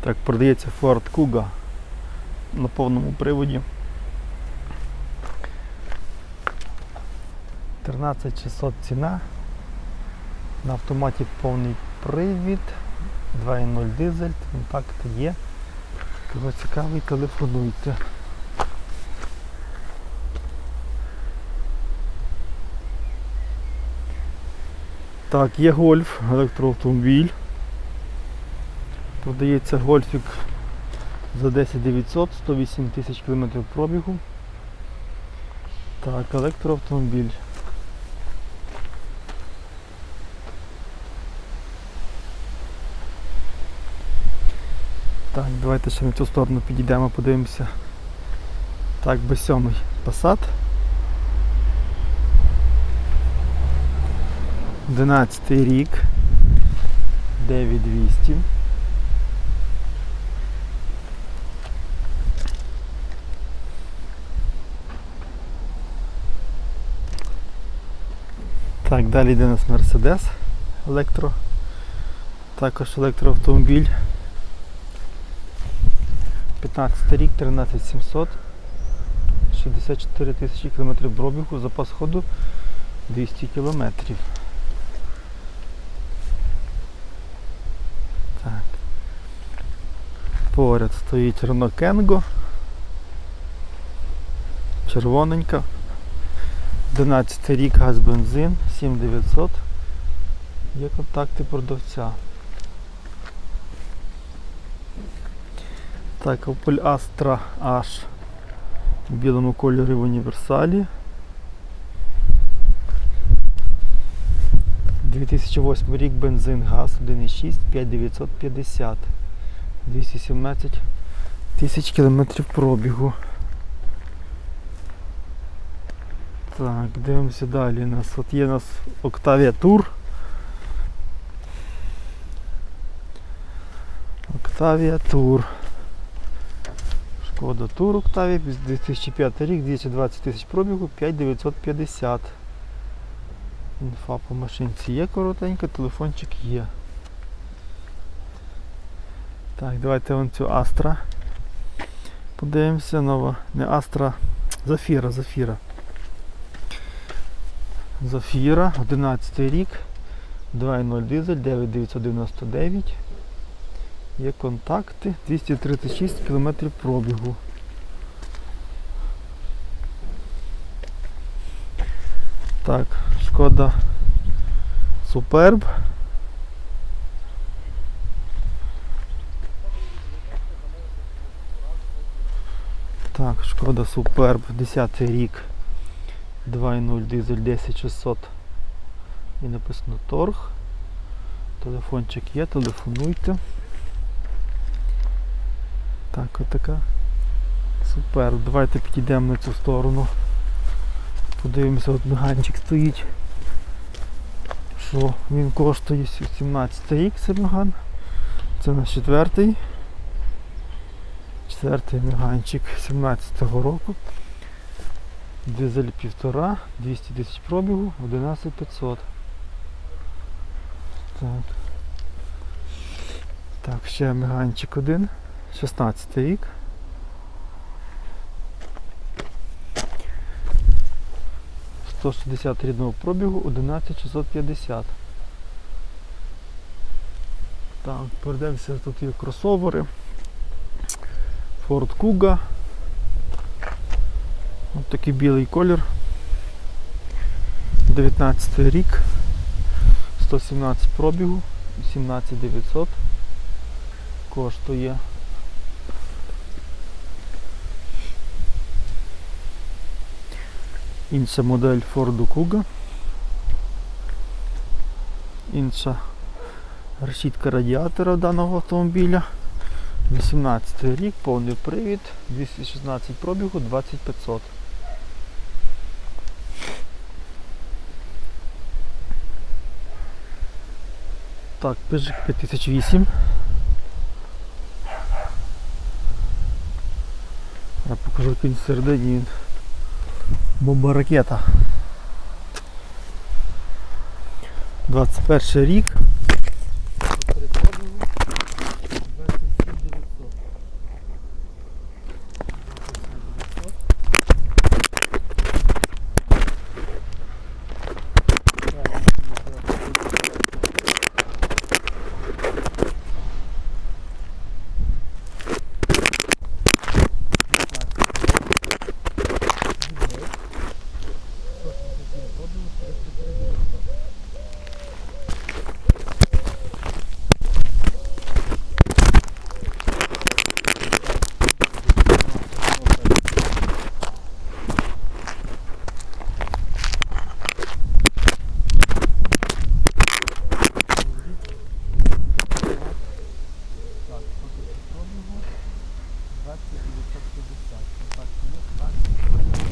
Так, продається Ford Kuga на повному приводі. 13600 ціна. На автоматі повний привід, 2.0 дизель, контакти є. Кого цікавий, телефонуйте. Так, є гольф, електроавтомобіль. Продається гольфік за 10 900, 108 тисяч кілометрів пробігу. Так, електроавтомобіль. Так, давайте ще на цю сторону підійдемо, подивимося. Так, B7 Passat. 11 рік. 9200. Так, далі йде нас Mercedes електро. Також електроавтомобіль. 15 рік, 13700. 64 тисячі кілометрів пробігу, запас ходу 200 кілометрів. Так. Поряд стоїть Renault Kengo. Червоненька. 11 рік газ бензин, 7900. Є контакти продавця. Так, Opel Astra H в білому кольорі в універсалі. 2008 рік бензин газ 1,6 5950 217 тисяч кілометрів пробігу. Так, дивимося далі. У нас от є у нас Octavia Tour. Octavia Tour. Шкода Тур Octavia, 2005 рік, 220 тисяч пробігу, 5950. Інфа по машинці є коротенька, телефончик є. Так, давайте вон цю Astra. Подивимося, нова. Не Astra, Зафіра, Зафіра. Зафіра, 11 рік, 2.0 дизель, 9999. Є контакти, 236 км пробігу. Так, шкода Суперб. Так, шкода Суперб, 10 рік, 2.0 дизель 10600 і написано торг. Телефончик є, телефонуйте. Так, отака. Супер. Давайте підійдемо на цю сторону. Подивимося, от меганчик стоїть. Що він коштує 17 рік це меган. Це наш четвертий. Четвертий меганчик 17-го року. Дизель півтора, 200 тисяч пробігу, 11500. Так. Так, ще меганчик один. 16 рік. Сто шістдесят рідного пробігу 11650. Так, перейдемося, тут є кросовери. Ford Kuga. Ось такий білий колір. 19 рік. 117 пробігу, 17900 коштує. Інша модель Ford Kuga. Інша решітка радіатора даного автомобіля. 18 рік, повний привід, 216 пробігу, 2500. Так, пижик 5008. Я покажу, кінь середині він. Бомба ракета. 21 рік. і 550. Так, ну, так.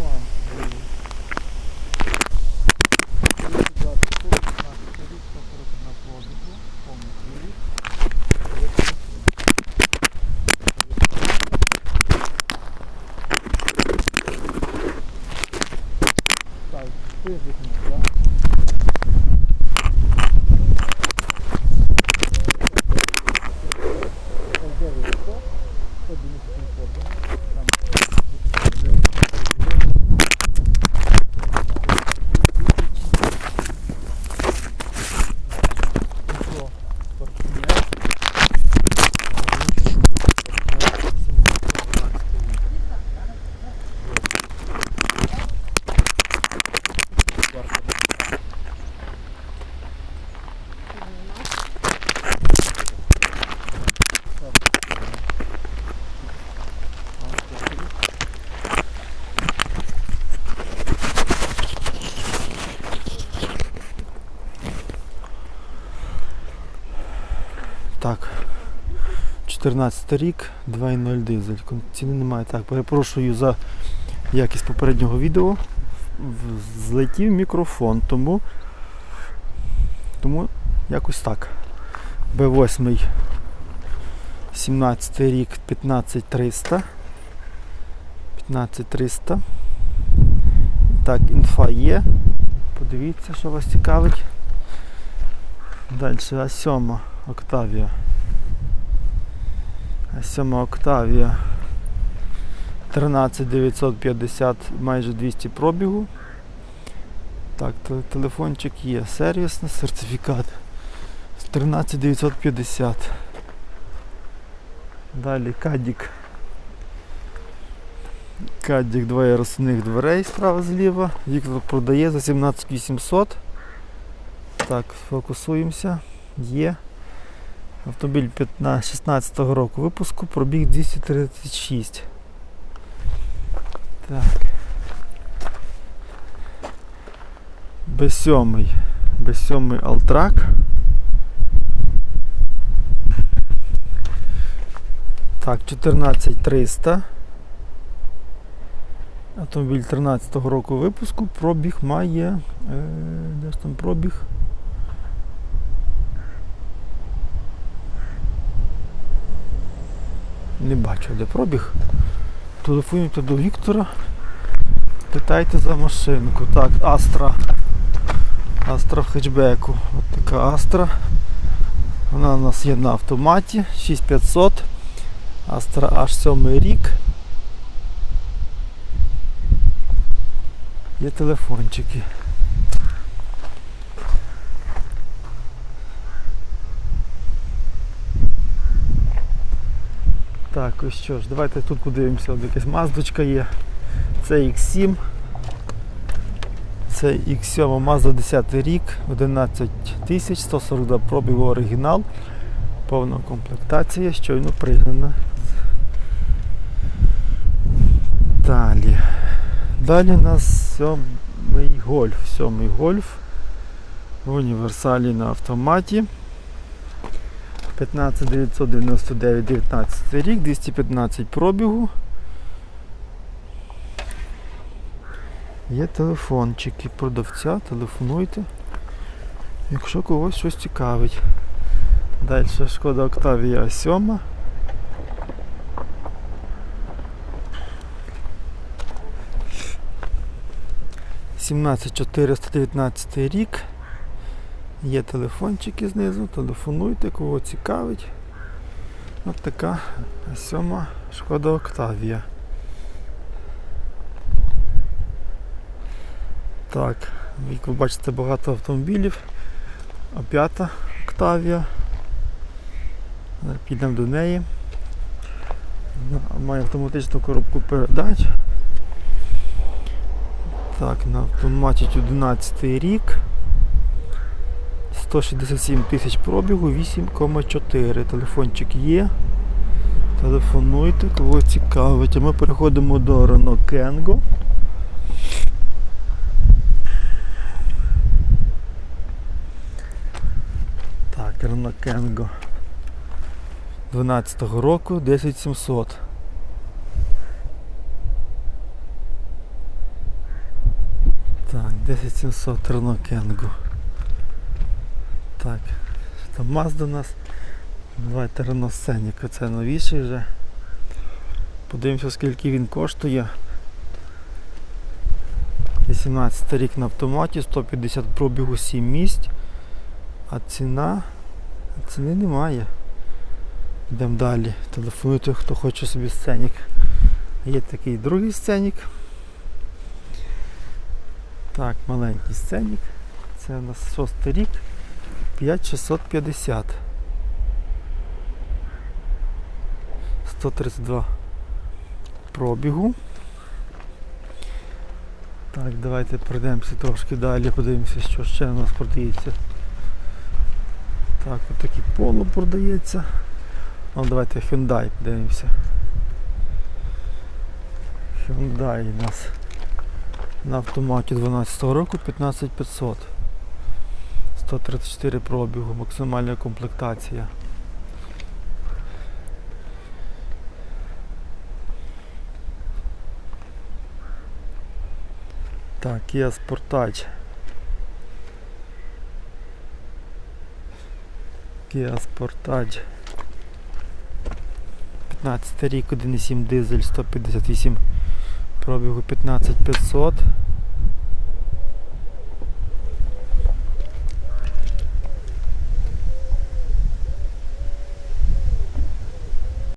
one. 14 рік, 2.0 дизель. Ціни немає. Так, перепрошую за якість попереднього відео. Злетів мікрофон, тому, тому якось так. Б8 17 рік 15300. 15300. Так, інфа є. Подивіться, що вас цікавить. Далі А7 Октавія. А7 Октавія. 13950, майже 200 пробігу. Так, телефончик є. Сервісний сертифікат. 13950. Далі Кадік. Кадік два ярусних дверей справа зліва. Віктор продає за 17800. Так, фокусуємося. Є. Автомобіль 15 16 року випуску, пробіг 236. Так. Б7. Б7 Алтрак. Так, 14300. Автомобіль 13 року випуску. Пробіг має. Е, де ж там пробіг? Не бачу, де пробіг. Телефонуйте до Віктора. Питайте за машинку. Так, Астра. Астра в хетчбеку. От така Астра. Вона у нас є на автоматі. 6500. Астра аж 7 рік. Є телефончики. Так, ось що ж, давайте тут подивимося, от якась маздочка є. Це X7. Це X7 Mazda 10 рік, 11 тисяч, 142 пробігу оригінал. Повна комплектація, щойно пригнана. Далі. Далі у нас сьомий гольф. Сьомий гольф. В універсалі на автоматі. 15999 19 рік, 215 пробігу. Є телефончики продавця, телефонуйте, якщо когось щось цікавить. Далі шкода Octavia 7. Сімнадцять 419 рік. Є телефончики знизу, телефонуйте, кого цікавить. От така сьома шкода Октавія. Так, як ви бачите, багато автомобілів. А п'ята Октавія. Підемо до неї. Має автоматичну коробку передач. Так, на автоматі 11 рік. 167 тисяч пробігу, 8,4. Телефончик є. Телефонуйте, кого цікавить. А ми переходимо до Renault Kengo. Так, Renault Kengo 12-го року 10700. Так, 10700 Renault Kengo. Так, там Mazda у нас. Давайте Renault Scenic, це новіший вже. Подивимося, скільки він коштує. 18 рік на автоматі, 150 пробігу 7 місць. А ціна. Ціни немає. Йдемо далі. Телефонуйте, хто хоче собі сценік. Є такий другий сценік. Так, маленький сценік. Це у нас шостий рік. 5650. 132 пробігу. Так, давайте пройдемося трошки далі, подивимося, що ще у нас продається. Так, от такий поло продається. Ну, давайте Hyundai подивимося. Hyundai у нас на автоматі 12 року 15500. 134 пробігу, максимальна комплектація. Так, Kia Sportage. Kia Sportage. 15 рік, 1,7 дизель, 158 пробігу 15500.